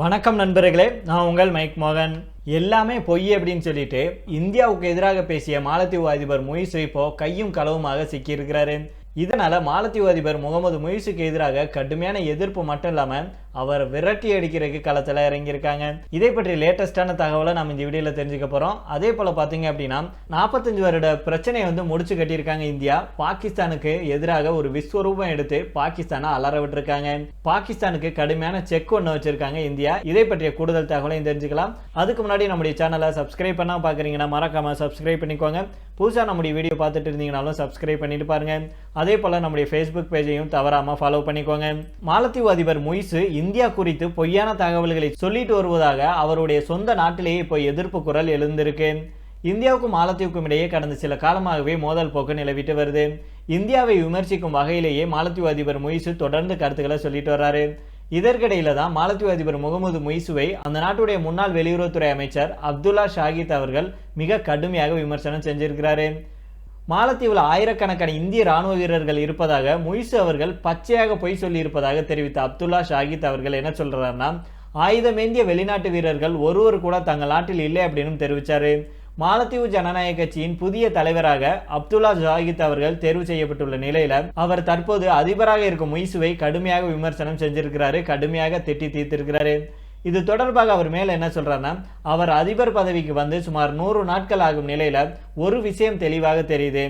வணக்கம் நண்பர்களே நான் உங்கள் மைக் மோகன். எல்லாமே பொய் அப்படின்னு சொல்லிட்டு இந்தியாவுக்கு எதிராக பேசிய மாலத்தீவு அதிபர் மொய் இப்போ கையும் களவுமாக சிக்கியிருக்கிறாரு. இதனால் மாலத்தீவு அதிபர் முகமது முயிசுக்கு எதிராக கடுமையான எதிர்ப்பு மட்டும் இல்லாமல் அவர் விரட்டி அடிக்கிறதுக்கு களத்தில் இறங்கியிருக்காங்க. இதை பற்றி லேட்டஸ்டான தகவலை நம்ம இந்த வீடியோவில் தெரிஞ்சுக்க போகிறோம் அதே போல் பார்த்தீங்க அப்படின்னா நாற்பத்தஞ்சு வருட பிரச்சனையை வந்து முடிச்சு கட்டியிருக்காங்க இந்தியா. பாகிஸ்தானுக்கு எதிராக ஒரு விஸ்வரூபம் எடுத்து பாகிஸ்தானை அலற விட்டுருக்காங்க. பாகிஸ்தானுக்கு கடுமையான செக் ஒன்று வச்சிருக்காங்க இந்தியா. இதை பற்றிய கூடுதல் தகவலையும் தெரிஞ்சுக்கலாம். அதுக்கு முன்னாடி நம்முடைய சேனலை சப்ஸ்கிரைப் பண்ணால் பார்க்குறீங்கன்னா மறக்காமல் சப்ஸ்கிரைப் பண்ணிக்கோங்க. புதுசாக நம்முடைய வீடியோ பார்த்துட்டு இருந்தீங்கனாலும் சப்ஸ்கிரைப் பண்ணிட்டு பாருங்கள் அதே போல் நம்முடைய ஃபேஸ்புக் பேஜையும் தவறாம ஃபாலோ பண்ணிக்கோங்க. மாலத்தீவு அதிபர் முய்சு இந்தியா குறித்து பொய்யான தகவல்களை சொல்லிட்டு வருவதாக அவருடைய சொந்த நாட்டிலேயே இப்போ எதிர்ப்பு குரல் எழுந்திருக்கு. இந்தியாவுக்கும் மாலத்தீவுக்கும் இடையே கடந்த சில காலமாகவே மோதல் போக்கு நிலவிட்டு வருது. இந்தியாவை விமர்சிக்கும் வகையிலேயே மாலத்தீவு அதிபர் முய்சு தொடர்ந்து கருத்துக்களை சொல்லிட்டு வர்றாரு. இதற்கிடையில தான் மாலத்தீவு அதிபர் முகமது முய்சுவை அந்த நாட்டுடைய முன்னாள் வெளியுறவுத்துறை அமைச்சர் அப்துல்லா ஷாகித் அவர்கள் மிக கடுமையாக விமர்சனம் செஞ்சிருக்கிறாரு. மாலத்தீவில் ஆயிரக்கணக்கான இந்திய ராணுவ வீரர்கள் இருப்பதாக முய்சு அவர்கள் பச்சையாக பொய் சொல்லி இருப்பதாக தெரிவித்த அப்துல்லா ஷாகித் அவர்கள் என்ன சொல்கிறாருன்னா ஆயுதமேந்திய வெளிநாட்டு வீரர்கள் ஒருவர் கூட தங்கள் நாட்டில் இல்லை அப்படின்னு தெரிவித்தார் மாலத்தீவு ஜனநாயக கட்சியின் புதிய தலைவராக அப்துல்லா ஜாகித் அவர்கள் தேர்வு செய்யப்பட்டுள்ள நிலையில அவர் தற்போது அதிபராக இருக்கும் முய்சுவை கடுமையாக விமர்சனம் செஞ்சிருக்கிறாரு கடுமையாக திட்டி தீர்த்திருக்கிறாரு. இது தொடர்பாக அவர் மேலே என்ன சொல்கிறாருன்னா அவர் அதிபர் பதவிக்கு வந்து சுமார் நூறு நாட்கள் ஆகும் நிலையில் ஒரு விஷயம் தெளிவாக தெரியுது.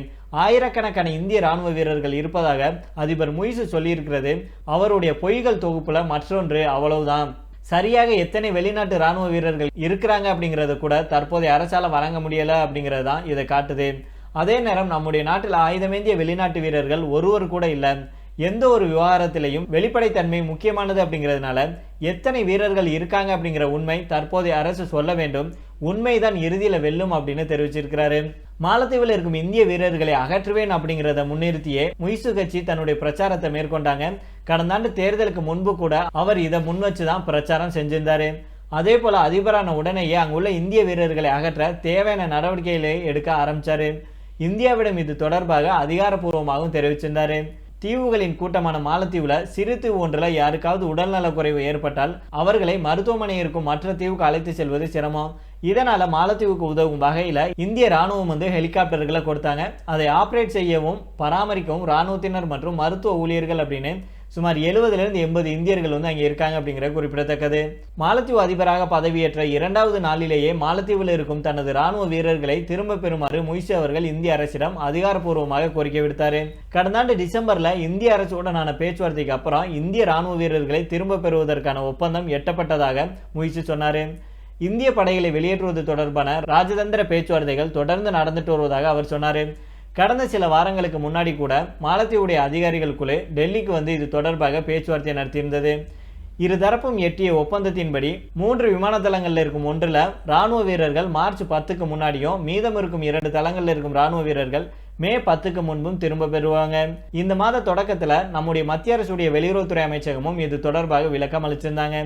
ஆயிரக்கணக்கான இந்திய ராணுவ வீரர்கள் இருப்பதாக அதிபர் முய்சு சொல்லியிருக்கிறது. அவருடைய பொய்கள் தொகுப்பில் மற்றொன்று அவ்வளவுதான். சரியாக எத்தனை வெளிநாட்டு ராணுவ வீரர்கள் இருக்கிறாங்க அப்படிங்கிறது கூட தற்போதைய அரசால வழங்க முடியலை அப்படிங்கிறது தான் இதை காட்டுது. அதே நேரம் நம்முடைய நாட்டில் ஆயுதமேந்திய வெளிநாட்டு வீரர்கள் ஒருவர் கூட இல்லை. எந்த ஒரு விவகாரத்திலையும் வெளிப்படைத்தன்மை முக்கியமானது அப்படிங்கிறதுனால எத்தனை வீரர்கள் இருக்காங்க அப்படிங்கிற உண்மை தற்போதைய அரசு சொல்ல வேண்டும். உண்மைதான் இறுதியில வெல்லும் அப்படின்னு தெரிவிச்சிருக்கிறாரு. மாலத்தீவில் இருக்கும் இந்திய வீரர்களை அகற்றுவேன் அப்படிங்கிறத முன்னிறுத்தியே முய்சு கட்சி தன்னுடைய பிரச்சாரத்தை மேற்கொண்டாங்க. கடந்த ஆண்டு தேர்தலுக்கு முன்பு கூட அவர் இதை முன் வச்சு தான் பிரச்சாரம் செஞ்சிருந்தாரு. அதே போல அதிபரான உடனேயே அங்குள்ள இந்திய வீரர்களை அகற்ற தேவையான நடவடிக்கைகளை எடுக்க ஆரம்பிச்சாரு. இந்தியாவிடம் இது தொடர்பாக அதிகாரப்பூர்வமாகவும் தெரிவிச்சிருந்தாரு. தீவுகளின் கூட்டமான மாலத்தீவுல சிறு தீவு ஒன்றில் யாருக்காவது உடல்நலக் குறைவு ஏற்பட்டால் அவர்களை மருத்துவமனை இருக்கும் மற்ற தீவுக்கு அழைத்து செல்வது சிரமம். இதனால மாலத்தீவுக்கு உதவும் வகையில இந்திய ராணுவம் வந்து ஹெலிகாப்டர்களை கொடுத்தாங்க. அதை ஆப்ரேட் செய்யவும் பராமரிக்கவும் ராணுவத்தினர் மற்றும் மருத்துவ ஊழியர்கள் அப்படின்னு சுமார் எழுபதுலேருந்து எண்பது இந்தியர்கள் வந்து அங்கே இருக்காங்க அப்படிங்கிற குறிப்பிடத்தக்கது. மாலத்தீவு அதிபராக பதவியேற்ற இரண்டாவது நாளிலேயே மாலத்தீவில் இருக்கும் தனது ராணுவ வீரர்களை திரும்ப பெறுமாறு முய்சு அவர்கள் இந்திய அரசிடம் அதிகாரப்பூர்வமாக கோரிக்கை விடுத்தார். கடந்த ஆண்டு டிசம்பரில் இந்திய அரசுடனான பேச்சுவார்த்தைக்கு அப்புறம் இந்திய ராணுவ வீரர்களை திரும்ப பெறுவதற்கான ஒப்பந்தம் எட்டப்பட்டதாக முயற்சி சொன்னார். இந்திய படைகளை வெளியேற்றுவது தொடர்பான ராஜதந்திர பேச்சுவார்த்தைகள் தொடர்ந்து நடந்துட்டு வருவதாக அவர் சொன்னார். கடந்த சில வாரங்களுக்கு முன்னாடி கூட மாலத்தீவுடைய அதிகாரிகள் குழு டெல்லிக்கு வந்து இது தொடர்பாக பேச்சுவார்த்தை நடத்தியிருந்தது. இருதரப்பும் எட்டிய ஒப்பந்தத்தின்படி மூன்று விமான தளங்களில் இருக்கும் ஒன்றில் ராணுவ வீரர்கள் மார்ச் பத்துக்கு முன்னாடியும் மீதம் இருக்கும் இரண்டு தளங்களில் இருக்கும் ராணுவ வீரர்கள் மே பத்துக்கு முன்பும் திரும்ப பெறுவாங்க. இந்த மாத தொடக்கத்தில் நம்முடைய மத்திய அரசுடைய வெளியுறவுத்துறை அமைச்சகமும் இது தொடர்பாக விளக்கம் அளிச்சிருந்தாங்க.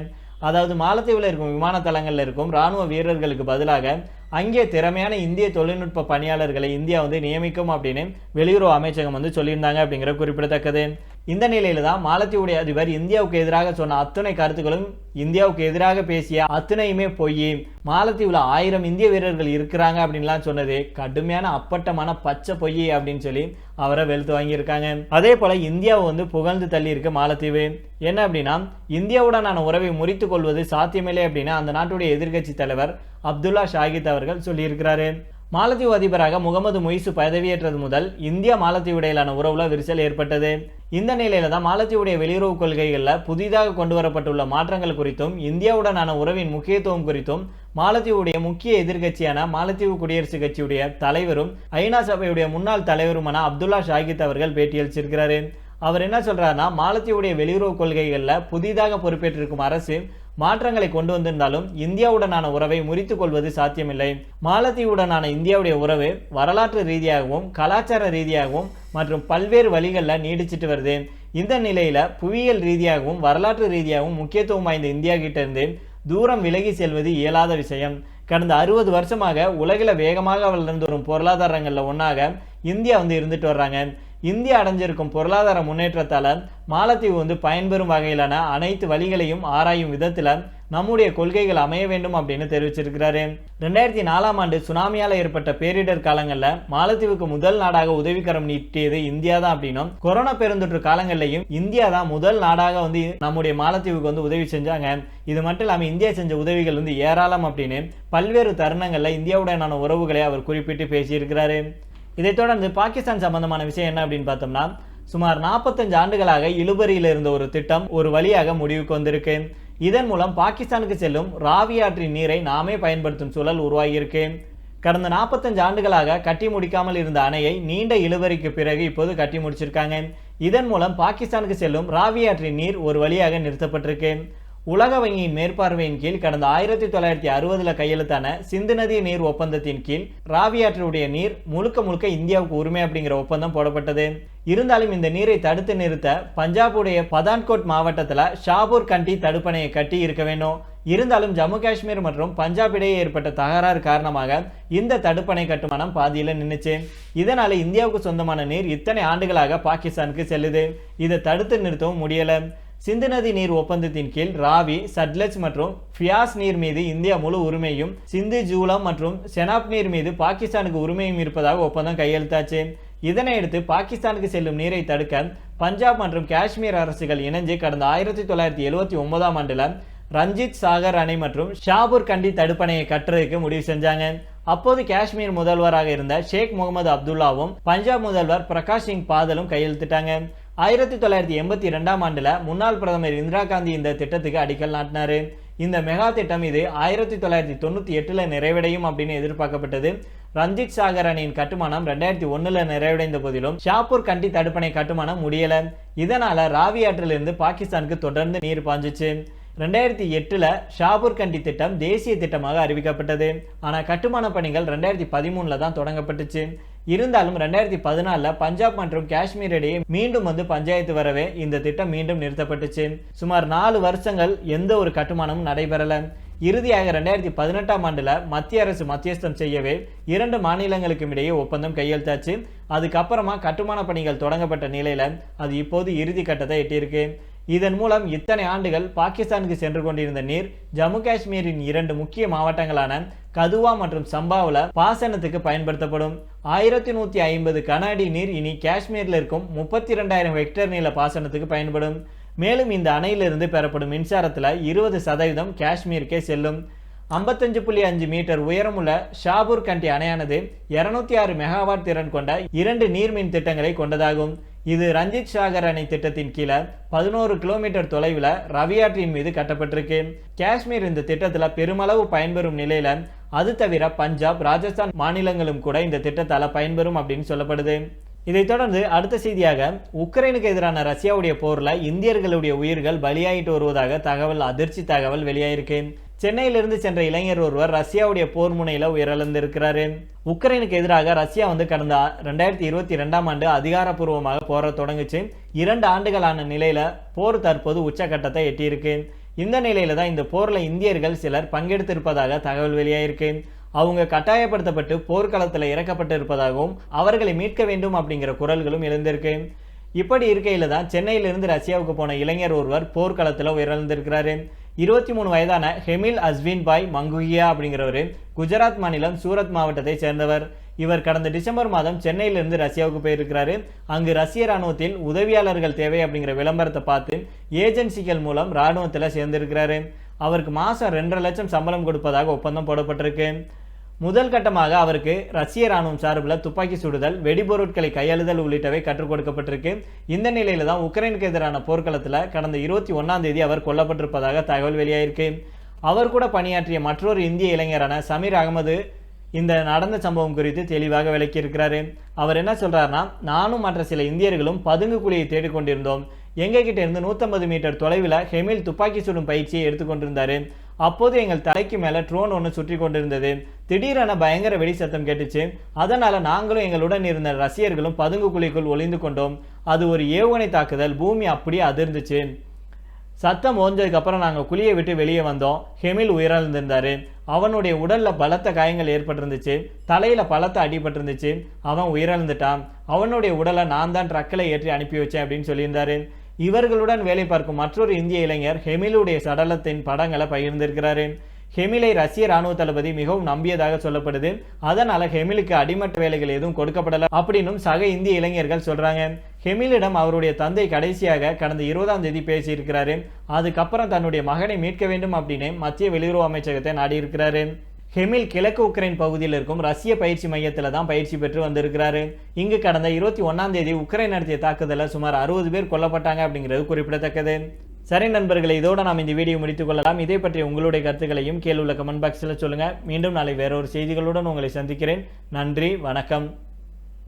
அதாவது மாலத்தீவில் இருக்கும் விமான தளங்களில் இருக்கும் ராணுவ வீரர்களுக்கு பதிலாக அங்கே திறமையான இந்திய தொழில்நுட்ப பணியாளர்களை இந்தியா வந்து நியமிக்கும் அப்படின்னு வெளியுறவு அமைச்சகம் வந்து சொல்லியிருந்தாங்க அப்படிங்கிற குறிப்பிடத்தக்கது. இந்த நிலையில தான் மாலத்தீவுடைய அதிபர் இந்தியாவுக்கு எதிராக சொன்ன அத்துணை கருத்துக்களும் இந்தியாவுக்கு எதிராக பேசிய அத்துணையுமே பொய் மாலத்தீவுல ஆயிரம் இந்திய வீரர்கள் இருக்கிறாங்க அப்படின்லாம் சொன்னது கடுமையான அப்பட்டமான பச்சை பொய் அப்படின்னு சொல்லி அவரை வெளுத்து வாங்கியிருக்காங்க. அதே போல இந்தியாவை வந்து புகழ்ந்து தள்ளி இருக்கு மாலத்தீவு. என்ன அப்படின்னா இந்தியாவுடனான உறவை முறித்து கொள்வது சாத்தியமில்லை அப்படின்னு அந்த நாட்டுடைய எதிர்க்கட்சி தலைவர் அப்துல்லா ஷாகித் அவர்கள் சொல்லியிருக்கிறாரு. மாலத்தீவு அதிபராக முகமது மொய்சு பதவியேற்றது முதல் இந்தியா மாலத்தீவு இடையிலான உறவுல விரிசல் ஏற்பட்டது. இந்த நிலையில தான் மாலத்தீவுடைய வெளியுறவு கொள்கைகளில் புதிதாக கொண்டு வரப்பட்டுள்ள மாற்றங்கள் குறித்தும் இந்தியாவுடனான உறவின் முக்கியத்துவம் குறித்தும் மாலத்தீவுடைய முக்கிய எதிர்க்கட்சியான மாலத்தீவு குடியரசுக் கட்சியுடைய தலைவரும் ஐநா சபையுடைய முன்னாள் தலைவருமான அப்துல்லா ஷாகித் அவர்கள் பேட்டியளிச்சிருக்கிறாரு அவர் என்ன சொல்றாருன்னா மாலத்தீவுடைய வெளியுறவு கொள்கைகளில் புதிதாக பொறுப்பேற்றிருக்கும் அரசு மாற்றங்களை கொண்டு வந்திருந்தாலும் இந்தியாவுடனான உறவை முறித்து கொள்வது சாத்தியமில்லை. மாலத்தீவுடனான இந்தியாவுடைய உறவு வரலாற்று ரீதியாகவும் கலாச்சார ரீதியாகவும் மற்றும் பல்வேறு வழிகளில் நீடிச்சிட்டு வருது. இந்த நிலையில புவியியல் ரீதியாகவும் வரலாற்று ரீதியாகவும் முக்கியத்துவம் வாய்ந்த இந்தியா கிட்ட இருந்து தூரம் விலகி செல்வது இயலாத விஷயம். கடந்த அறுபது வருஷமாக உலகில் வேகமாக வளர்ந்து வரும் பொருளாதாரங்களில் ஒன்றாக இந்தியா வந்து இருந்துட்டு வர்றாங்க. இந்தியா அடைஞ்சிருக்கும் பொருளாதார முன்னேற்றத்தால் மாலத்தீவு வந்து பயன்பெறும் வகையிலான அனைத்து வழிகளையும் ஆராயும் விதத்தில் நம்முடைய கொள்கைகள் அமைய வேண்டும் அப்படின்னு தெரிவிச்சிருக்கிறாரு. ரெண்டாயிரத்தி நாலாம் ஆண்டு சுனாமியால் ஏற்பட்ட பேரிடர் காலங்களில் மாலத்தீவுக்கு முதல் நாடாக உதவிக்கரம் நீட்டியது இந்தியா தான் அப்படின்னும் கொரோனா பெருந்தொற்று காலங்கள்லையும் இந்தியா தான் முதல் நாடாக வந்து நம்முடைய மாலத்தீவுக்கு வந்து உதவி செஞ்சாங்க. இது மட்டும் இல்லாமல் இந்தியா செஞ்ச உதவிகள் வந்து ஏராளம் அப்படின்னு பல்வேறு தருணங்களில் இந்தியாவுடனான உறவுகளை அவர் குறிப்பிட்டு பேசியிருக்கிறாரு. இதைத் தொடர்ந்து பாகிஸ்தான் சம்பந்தமான விஷயம் என்ன அப்படின்னு பார்த்தோம்னா சுமார் நாற்பத்தஞ்சு ஆண்டுகளாக இழுபறியில் இருந்த ஒரு திட்டம் ஒரு வழியாக முடிவுக்கு வந்திருக்கு. இதன் மூலம் பாகிஸ்தானுக்கு செல்லும் ராவி ஆற்றின் நீரை நாமே பயன்படுத்தும் சூழல் உருவாகியிருக்கு. கடந்த நாற்பத்தஞ்சு ஆண்டுகளாக கட்டி முடிக்காமல் இருந்த அணையை நீண்ட இழுவரிக்கு பிறகு இப்போது கட்டி முடிச்சிருக்காங்க. இதன் மூலம் பாகிஸ்தானுக்கு செல்லும் ராவி ஆற்றின் நீர் ஒரு வழியாக நிறுத்தப்பட்டிருக்கு. உலக வங்கியின் மேற்பார்வையின் கீழ் கடந்த ஆயிரத்தி தொள்ளாயிரத்தி அறுபதில் கையெழுத்தான சிந்து நதி நீர் ஒப்பந்தத்தின் கீழ் ராவியாற்றுடைய நீர் முழுக்க முழுக்க இந்தியாவுக்கு உரிமை அப்படிங்கிற ஒப்பந்தம் போடப்பட்டது. இருந்தாலும் இந்த நீரை தடுத்து நிறுத்த பஞ்சாபுடைய பதான்கோட் மாவட்டத்தில் ஷாபூர் கண்டி தடுப்பணையை கட்டி இருக்க வேண்டும். இருந்தாலும் ஜம்மு காஷ்மீர் மற்றும் பஞ்சாப் இடையே ஏற்பட்ட தகராறு காரணமாக இந்த தடுப்பணை கட்டுமானம் பாதியில் நின்றுச்சு இதனால இந்தியாவுக்கு சொந்தமான நீர் இத்தனை ஆண்டுகளாக பாகிஸ்தானுக்கு செல்லுது. இதை தடுத்து நிறுத்தவும் முடியலை. சிந்து நதி நீர் ஒப்பந்தத்தின் கீழ் ராவி சட்லஜ் மற்றும் ஃபியாஸ் நீர் மீது இந்தியா முழு உரிமையும் சிந்து ஜூலம் மற்றும் செனாப் நீர் மீது பாகிஸ்தானுக்கு உரிமையும் இருப்பதாக ஒப்பந்தம் கையெழுத்தாச்சு. இதனையடுத்து பாகிஸ்தானுக்கு செல்லும் நீரை தடுக்க பஞ்சாப் மற்றும் காஷ்மீர் அரசுகள் இணைஞ்சு கடந்த ஆயிரத்தி தொள்ளாயிரத்தி எழுபத்தி ஒன்பதாம் ஆண்டுல ரஞ்சித் சாகர் அணை மற்றும் ஷாபூர் கண்டி தடுப்பணையை கட்டுறதுக்கு முடிவு செஞ்சாங்க. அப்போது காஷ்மீர் முதல்வராக இருந்த ஷேக் முகமது அப்துல்லாவும் பஞ்சாப் முதல்வர் பிரகாஷ் சிங் பாதலும் கையெழுத்திட்டாங்க. ஆயிரத்தி தொள்ளாயிரத்தி எண்பத்தி ரெண்டாம் ஆண்டுல முன்னாள் பிரதமர் இந்திரா காந்தி இந்த திட்டத்துக்கு அடிக்கல் நாட்டினாரு. இந்த மெகா திட்டம் இது ஆயிரத்தி தொள்ளாயிரத்தி தொண்ணூத்தி எட்டுல நிறைவடையும் அப்படின்னு எதிர்பார்க்கப்பட்டது. ரஞ்சித் சாகர் அணியின் கட்டுமானம் ரெண்டாயிரத்தி ஒன்றில் நிறைவடைந்த போதிலும் ஷாப்பூர் கண்டி தடுப்பணை கட்டுமானம் முடியல. இதனால ராவி ஆற்றிலிருந்து பாகிஸ்தானுக்கு தொடர்ந்து நீர் பாஞ்சிச்சு. ரெண்டாயிரத்தி எட்டுல ஷாபூர் கண்டி திட்டம் தேசிய திட்டமாக அறிவிக்கப்பட்டது. ஆனா கட்டுமான பணிகள் ரெண்டாயிரத்தி பதிமூணுல தான் தொடங்கப்பட்டுச்சு. இருந்தாலும் ரெண்டாயிரத்தி பதினாலில் பஞ்சாப் மற்றும் காஷ்மீர் இடையே மீண்டும் வந்து பஞ்சாயத்து வரவே இந்த திட்டம் மீண்டும் நிறுத்தப்பட்டுச்சு. சுமார் நாலு வருஷங்கள் எந்த ஒரு கட்டுமானமும் நடைபெறல. இறுதியாக ரெண்டாயிரத்தி பதினெட்டாம் ஆண்டுல மத்திய அரசு மத்தியஸ்தம் செய்யவே இரண்டு மாநிலங்களுக்கும் இடையே ஒப்பந்தம் கையெழுத்தாச்சு. அதுக்கப்புறமா கட்டுமான பணிகள் தொடங்கப்பட்ட நிலையில அது இப்போது இறுதி கட்டத்தை எட்டியிருக்கு. இதன் மூலம் இத்தனை ஆண்டுகள் பாகிஸ்தானுக்கு சென்று கொண்டிருந்த நீர் ஜம்மு காஷ்மீரின் இரண்டு முக்கிய மாவட்டங்களான கதுவா மற்றும் சம்பாவில் பாசனத்துக்கு பயன்படுத்தப்படும். ஆயிரத்தி நூற்றி ஐம்பது கன அடி நீர் இனி காஷ்மீரில் இருக்கும் முப்பத்தி ரெண்டாயிரம் ஹெக்டேர் நில பாசனத்துக்கு பயன்படும். மேலும் இந்த அணையிலிருந்து பெறப்படும் மின்சாரத்தில் இருபது சதவீதம் காஷ்மீருக்கே செல்லும். ஐம்பத்தஞ்சு புள்ளி அஞ்சு மீட்டர் உயரமுள்ள ஷாபூர் கண்டி அணையானது இருநூத்தி ஆறு மெகாவாட் திறன் கொண்ட இரண்டு நீர்மின் திட்டங்களை கொண்டதாகும். இது ரஞ்சித் சாகர் அணை திட்டத்தின் கீழே பதினோரு கிலோமீட்டர் தொலைவில் ரவியாற்றின் மீது கட்டப்பட்டிருக்கு. காஷ்மீர் இந்த திட்டத்தில் பெருமளவு பயன்பெறும் நிலையில் அது தவிர பஞ்சாப் ராஜஸ்தான் மாநிலங்களும் கூட இந்த திட்டத்தால் பயன்பெறும் அப்படின்னு சொல்லப்படுது. இதைத் தொடர்ந்து அடுத்த செய்தியாக உக்ரைனுக்கு எதிரான ரஷ்யாவுடைய போரில் இந்தியர்களுடைய உயிர்கள் பலியாயிட்டு வருவதாக தகவல் அதிர்ச்சி தகவல் வெளியாயிருக்கு. சென்னையிலிருந்து சென்ற இளைஞர் ஒருவர் ரஷ்யாவுடைய போர் முனையில் உயிரிழந்திருக்கிறாரு. உக்ரைனுக்கு எதிராக ரஷ்யா வந்து கடந்த ரெண்டாயிரத்தி இருபத்தி ரெண்டாம் ஆண்டு அதிகாரப்பூர்வமாக போரை தொடங்குச்சு. இரண்டு ஆண்டுகளான நிலையில போர் தற்போது உச்சகட்டத்தை எட்டியிருக்கு. இந்த நிலையில தான் இந்த போர்ல இந்தியர்கள் சிலர் பங்கெடுத்திருப்பதாக தகவல் வெளியாயிருக்கு. அவங்க கட்டாயப்படுத்தப்பட்டு போர்க்களத்தில் இறக்கப்பட்டு இருப்பதாகவும் அவர்களை மீட்க வேண்டும் அப்படிங்கிற குரல்களும் எழுந்திருக்கு. இப்படி இருக்கையில் தான் சென்னையிலிருந்து ரஷ்யாவுக்கு போன இளைஞர் ஒருவர் போர்க்களத்தில் உயிரிழந்திருக்கிறாரு. இருபத்தி மூணு வயதான ஹெமில் அஸ்வின் பாய் மங்குகியா அப்படிங்கிறவர் குஜராத் மாநிலம் சூரத் மாவட்டத்தை சேர்ந்தவர். இவர் கடந்த டிசம்பர் மாதம் சென்னையிலிருந்து ரஷ்யாவுக்கு போயிருக்கிறாரு. அங்கு ரஷ்ய ராணுவத்தில் உதவியாளர்கள் தேவை அப்படிங்கிற விளம்பரத்தை பார்த்து ஏஜென்சிகள் மூலம் ராணுவத்தில் சேர்ந்திருக்கிறாரு. அவருக்கு மாதம் ரெண்டரை லட்சம் சம்பளம் கொடுப்பதாக ஒப்பந்தம் போடப்பட்டிருக்கு. முதல் கட்டமாக அவருக்கு ரஷ்ய ராணுவம் சார்பில் துப்பாக்கி சுடுதல் வெடிபொருட்களை கையாளுதல் உள்ளிட்டவை கற்றுக் கொடுக்கப்பட்டிருக்கு. இந்த நிலையில தான் உக்ரைனுக்கு எதிரான போர்க்களத்தில் கடந்த இருபத்தி ஒன்றாம் தேதி அவர் கொல்லப்பட்டிருப்பதாக தகவல் வெளியாயிருக்கு. அவர் கூட பணியாற்றிய மற்றொரு இந்திய இளைஞரான சமீர் அகமது இந்த நடந்த சம்பவம் குறித்து தெளிவாக விளக்கியிருக்கிறாரு. அவர் என்ன சொல்றாருன்னா நானும் மற்ற சில இந்தியர்களும் பதுங்கு குழியை தேடிக்கொண்டிருந்தோம் எங்ககிட்ட இருந்து நூற்றம்பது மீட்டர் தொலைவில் ஹெமில் துப்பாக்கி சுடும் பயிற்சியை எடுத்துக்கொண்டிருந்தாரு அப்போது எங்கள் தலைக்கு மேலே ட்ரோன் ஒன்று சுற்றி கொண்டிருந்தது. திடீரென பயங்கர வெடி சத்தம் கேட்டுச்சு. அதனால் நாங்களும் எங்களுடன் இருந்த ரசிகர்களும் பதுங்கு குழிக்குள் ஒளிந்து கொண்டோம். அது ஒரு ஏவுகணை தாக்குதல். பூமி அப்படியே அதிர்ந்துச்சு. சத்தம் ஓஞ்சதுக்கப்புறம் நாங்கள் குழியை விட்டு வெளியே வந்தோம். ஹெமில் உயிரிழந்திருந்தார். அவனுடைய உடலில் பலத்த காயங்கள் ஏற்பட்டிருந்துச்சு. தலையில் பலத்த அடிபட்டிருந்துச்சு. அவன் உயிரிழந்துட்டான். அவனுடைய உடலை நான் தான் ட்ரக்கில் ஏற்றி அனுப்பி வச்சேன் அப்படின்னு சொல்லியிருந்தாரு. இவர்களுடன் வேலை பார்க்கும் மற்றொரு இந்திய இளைஞர் ஹெமிலுடைய சடலத்தின் படங்களை பகிர்ந்திருக்கிறாரு. ஹெமிலை ரஷ்ய ராணுவ தளபதி மிகவும் நம்பியதாக சொல்லப்படுது. அதனால ஹெமிலுக்கு அடிமட்ட வேலைகள் எதுவும் கொடுக்கப்படல அப்படின்னும் சக இந்திய இளைஞர்கள் சொல்றாங்க. ஹெமிலிடம் அவருடைய தந்தை கடைசியாக கடந்த இருபதாம் தேதி பேசியிருக்கிறாரு. அதுக்கப்புறம் தன்னுடைய மகனை மீட்க வேண்டும் அப்படின்னு மத்திய வெளியுறவு அமைச்சகத்தை நாடியிருக்கிறாரு. ஹெமில் கிழக்கு உக்ரைன் பகுதியில் இருக்கும் ரஷ்ய பயிற்சி மையத்தில் தான் பயிற்சி பெற்று வந்திருக்கிறாரு. இங்கு கடந்த இருபத்தி ஒன்றாம் தேதி உக்ரைன் நடத்திய தாக்குதலில் சுமார் அறுபது பேர் கொல்லப்பட்டாங்க அப்படிங்கிறது குறிப்பிடத்தக்கது. சரி நண்பர்களை இதோட நாம் இந்த வீடியோ முடித்துக் கொள்ளலாம். இதை பற்றி உங்களுடைய கருத்துக்களையும் கேள்வி உள்ள கமெண்ட் பாக்ஸில் சொல்லுங்கள் மீண்டும் நாளை வேறொரு செய்திகளுடன் உங்களை சந்திக்கிறேன். நன்றி வணக்கம்.